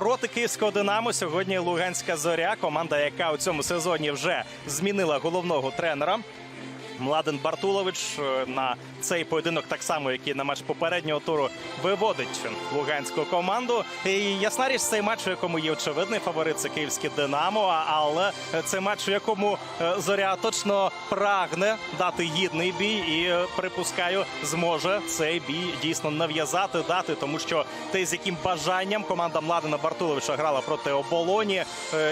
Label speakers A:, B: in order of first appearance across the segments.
A: проти київського Динамо. Сьогодні Луганська зоря, команда, яка у цьому сезоні вже змінила головного тренера. Младен Бартулович е, на цей поєдинок, так само як і на матч попереднього туру, виводить луганську команду. І ясна річ, цей матч, у якому є очевидний фаворит, це київське Динамо. Але це матч, у якому е, зоря точно прагне дати гідний бій, і е, припускаю, зможе цей бій дійсно нав'язати дати, тому що те, з яким бажанням команда Младена Бартуловича грала проти оболоні,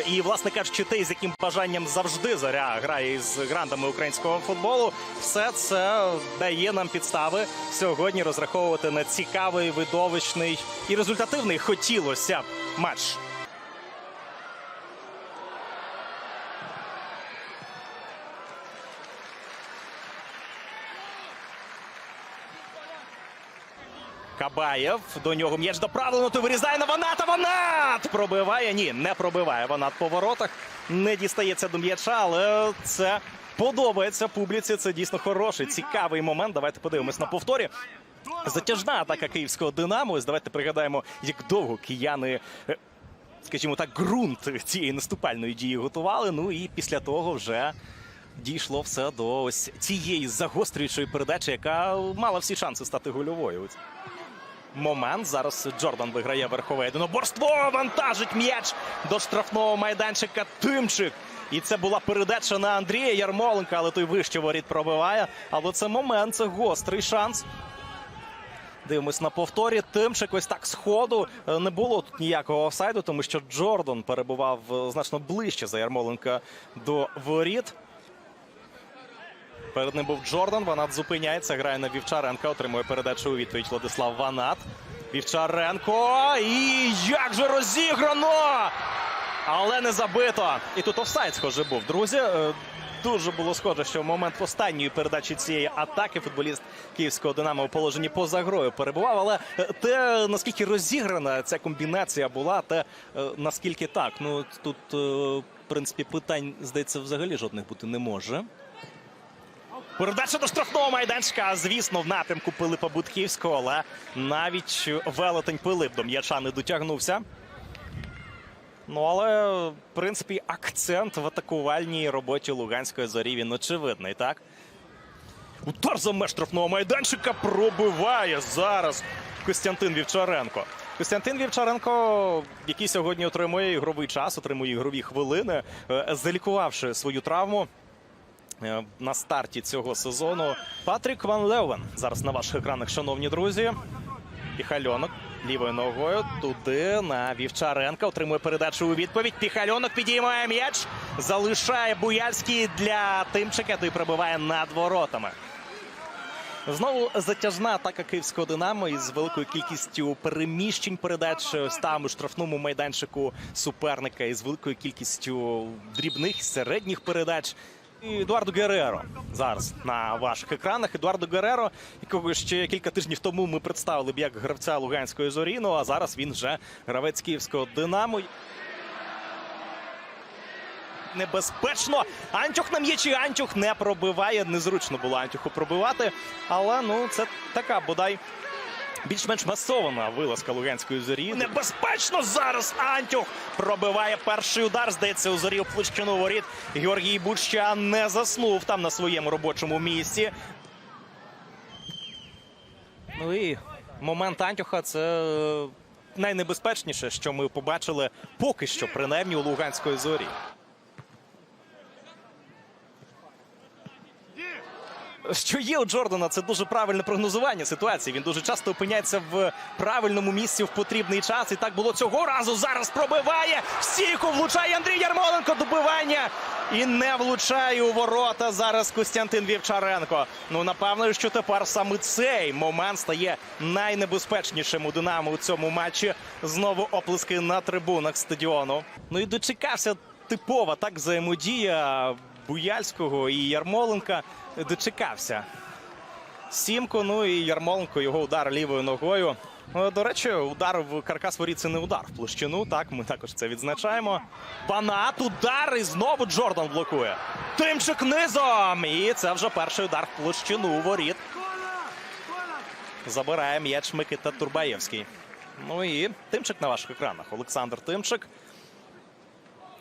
A: і власне кажучи, те, з яким бажанням завжди зоря грає із грандами українського футболу. Все це дає нам підстави сьогодні розраховувати на цікавий, видовищний і результативний хотілося б матч. Кабаєв до нього м'яч доправлено. Ти вирізає на Ваната. Ванат пробиває. Ні, не пробиває. Ванат по воротах. Не дістається до м'яча, але це подобається публіці. Це дійсно хороший, цікавий момент. Давайте подивимось на повторі. Затяжна атака київського Динамо. Ось давайте пригадаємо, як довго кияни. е, Скажімо так, ґрунт цієї наступальної дії готували. Ну і після того вже дійшло все до ось цієї загострюючої передачі, яка мала всі шанси стати гольовою. Момент. Зараз Джордан виграє верхове єдиноборство. Вантажить м'яч до штрафного майданчика. Тимчик. І це була передача на Андрія Ярмоленка, але той вище воріт пробиває. Але це момент, це гострий шанс. Дивимось на повторі. Тимчик ось так сходу Е, не було тут ніякого офсайду, тому що Джордан перебував е, значно ближче за Ярмоленка до воріт. Перед ним був Джордан. Ванат зупиняється. Грає на Вівчаренка. Отримує передачу у відповідь Владислав Ванат. Вівчаренко. І як же розіграно! Але не забито. І тут офсайд, схоже, був. Друзі, Е, дуже було схоже, що в момент останньої передачі цієї атаки футболіст київського Динамо у положенні поза грою перебував. Але е, те, наскільки розіграна ця комбінація була, те е, наскільки так. Ну тут, в принципі, питань, здається, взагалі жодних бути не може. Передача до штрафного майданчика, звісно, в напрямку Пилипа Будківського, але навіть велетень Пилип до м'яча не дотягнувся. Ну, але, в принципі, акцент в атакувальній роботі Луганської зорі він очевидний, так? Удар за меж штрафного майданчика пробиває зараз Костянтин Вівчаренко. Костянтин Вівчаренко, який сьогодні отримує ігровий час, отримує ігрові хвилини, е, залікувавши свою травму е, на старті цього сезону. Патрік Ван Леувен зараз на ваших екранах, шановні друзі. Піхальонок лівою ногою туди на Вівчаренка. Отримує передачу у відповідь. Піхальонок підіймає м'яч. Залишає Буяльський для Тимчика, той пробиває над воротами. Знову затяжна атака київського Динамо із великою кількістю переміщень передач ось там у штрафному майданчику суперника із великою кількістю дрібних середніх передач. Едуардо Гереро зараз на ваших екранах. Едуардо Гереро, якого ще кілька тижнів тому ми представили б як гравця Луганської зорі. Ну а зараз він вже гравець київського Динамо. Небезпечно. Антюх на м'ячі. Антюх не пробиває. Незручно було Антюху пробивати. Але ну це така бодай. Більш-менш масована вилазка Луганської зорі. Небезпечно зараз Антюх пробиває перший удар. Здається, у зорі в площину воріт. Георгій Буча не заснув там на своєму робочому місці. Ну і момент Антюха це е, найнебезпечніше, що ми побачили поки що, принаймні у Луганської зорі. Що є у Джордана, це дуже правильне прогнозування ситуації. Він дуже часто опиняється в правильному місці в потрібний час. І так було цього разу. Зараз пробиває стійку, влучає Андрій Ярмоленко. Добивання і не влучає у ворота. Зараз Костянтин Вівчаренко. Ну напевно, що тепер саме цей момент стає найнебезпечнішим у Динамо у цьому матчі. Знову оплески на трибунах стадіону. Ну і дочекався типова так взаємодія Буяльського і Ярмоленка. Дочекався. Сімко, ну і Ярмоленко його удар лівою ногою. Ну, До речі, удар в каркас воріт це не удар в площину. Так, ми також це відзначаємо. Банат, удар і знову Джордан блокує. Тимчик низом. І це вже перший удар в площину воріт. Забирає м'яч Микита Турбаєвський. Ну і Тимчик на ваших екранах. Олександр Тимчик.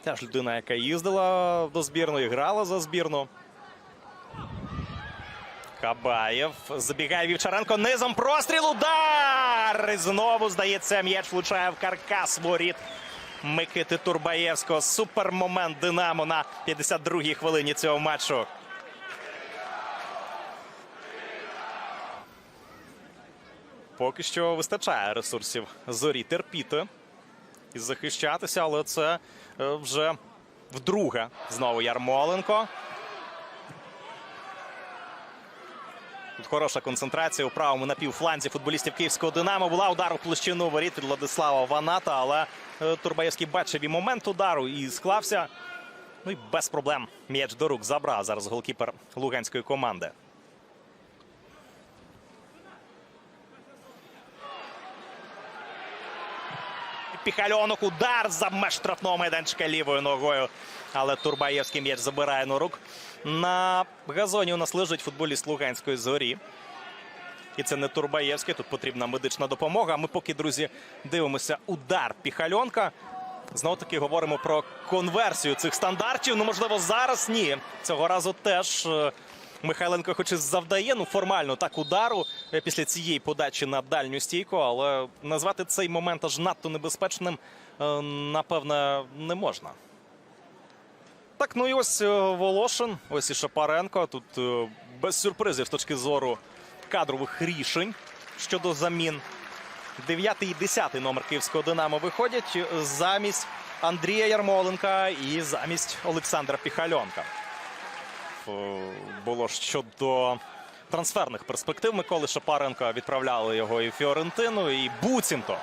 A: Теж людина, яка їздила до збірної, грала за збірну. Кабаєв. Забігає Вівчаренко. Низом простріл. Удар! І знову, здається, м'яч влучає в каркас воріт. Микити Турбаєвського. Супермомент Динамо на 52-й хвилині цього матчу. Поки що вистачає ресурсів зорі терпіти і захищатися, але це е, вже вдруге. Знову Ярмоленко. Тут хороша концентрація у правому напівфланзі футболістів київського Динамо. Була удар у площину воріт від Владислава Ваната, але е, Турбаєвський бачив і момент удару і склався. Ну і без проблем м'яч до рук забрав зараз голкіпер луганської команди. Піхальонок удар за меж штрафного майданчика лівою ногою. Але Турбаєвський м'яч забирає на рук. На газоні у нас лежить футболіст Луганської зорі. І це не Турбаєвський. Тут потрібна медична допомога. Ми поки, друзі, дивимося удар Піхальонка. Знову таки говоримо про конверсію цих стандартів. Ну, можливо, зараз ні. Цього разу теж е, Михайленко, хоч і завдає ну, формально так удару е, після цієї подачі на дальню стійку, але назвати цей момент аж надто небезпечним, е, напевне, не можна. Так, ну і ось е, Волошин, ось і Шапаренко. Тут е, без сюрпризів з точки зору кадрових рішень щодо замін. Дев'ятий і десятий номер київського Динамо виходять е, замість Андрія Ярмоленка і замість Олександра Піхальонка. Було щодо трансферних перспектив Миколи Шапаренка. Відправляли його і Фіорентину, і Буцінто.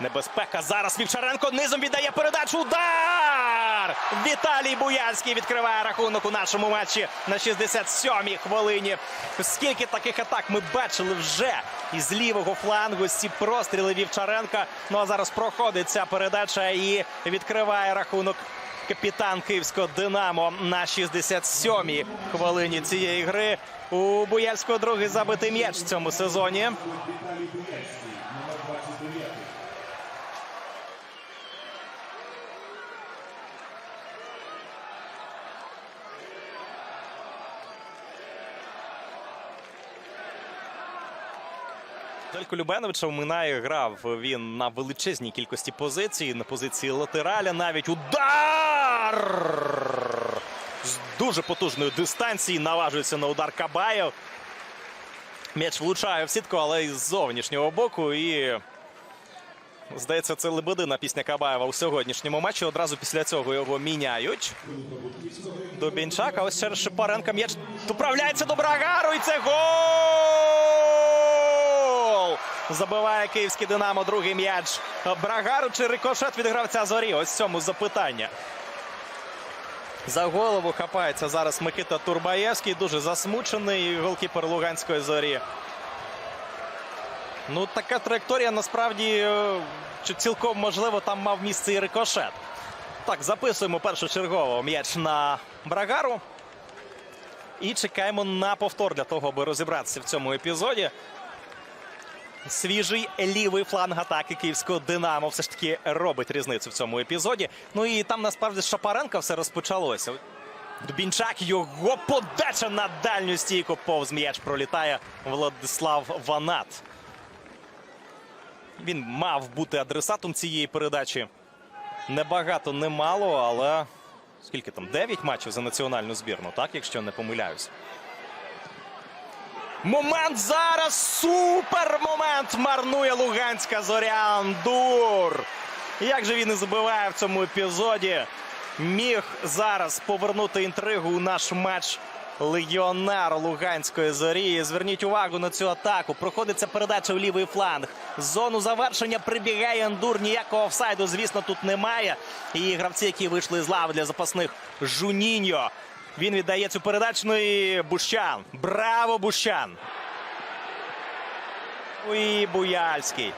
A: Небезпека зараз Вівчаренко низом віддає передачу. Удар! Віталій Буянський відкриває рахунок у нашому матчі на 67-й хвилині. Скільки таких атак ми бачили вже із лівого флангу. Ці простріли Вівчаренка. Ну а зараз проходить ця передача і відкриває рахунок. Капітан київського Динамо на 67-й хвилині цієї гри. У Буяльського другий забитий м'яч в цьому сезоні. Делько Любеновича вминає грав він на величезній кількості позицій. На позиції латераля навіть удар! З дуже потужної дистанції наважується на удар Кабаєв. М'яч влучає в сітку, але із зовнішнього боку. І здається, це лебедина пісня Кабаєва у сьогоднішньому матчі. Одразу після цього його міняють. Дубінчак, а ось через Шипаренка м'яч доправляється до Брагару. І це гол! Забиває київський Динамо другий м'яч. Брагару чи рикошет від гравця зорі? Ось цьому запитання. За голову хапається зараз Микита Турбаєвський. Дуже засмучений голкіпер Луганської зорі. Ну, така траєкторія насправді е, цілком можливо там мав місце і рикошет. Так, записуємо першочергово м'яч на Брагару. І чекаємо на повтор для того, аби розібратися в цьому епізоді. Свіжий лівий фланг атаки київського Динамо все ж таки робить різницю в цьому епізоді. Ну і там насправді з Шапаренка все розпочалося. Дубінчак його подача на дальню стійку. Повз м'яч пролітає Владислав Ванат. Він мав бути адресатом цієї передачі. Небагато, немало, але скільки там? 9 матчів за національну збірну, так, якщо не помиляюсь. Момент зараз. Супер момент марнує Луганська зоря Андур. Як же він і забиває в цьому епізоді? Міг зараз повернути інтригу у наш матч легіонер Луганської зорі. Зверніть увагу на цю атаку. Проходиться передача в лівий фланг. Зону завершення прибігає Андур. Ніякого офсайду, звісно, тут немає. І гравці, які вийшли з лави для запасних Жуніньо. Він віддає цю передачу. Ну і Бущан. Браво, Бущан! І Буяльський.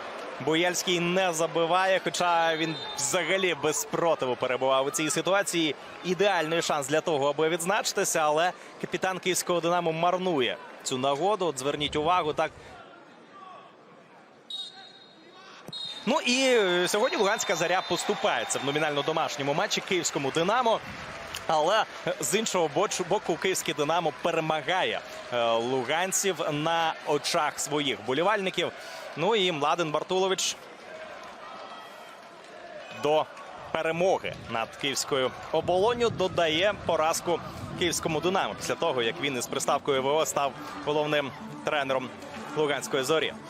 A: Буяльський не забиває, хоча він взагалі без спротиву перебував у цій ситуації. Ідеальний шанс для того, аби відзначитися, але капітан київського Динамо марнує цю нагоду. От зверніть увагу, так Ну і е, сьогодні Луганська заря поступається в номінально домашньому матчі київському Динамо. Але з іншого боку, київське Динамо перемагає е, луганців на очах своїх болівальників. Ну і Младен Бартулович до перемоги над київською оболонню додає поразку київському Динамо після того, як він із приставкою ВО став головним тренером Луганської зорі.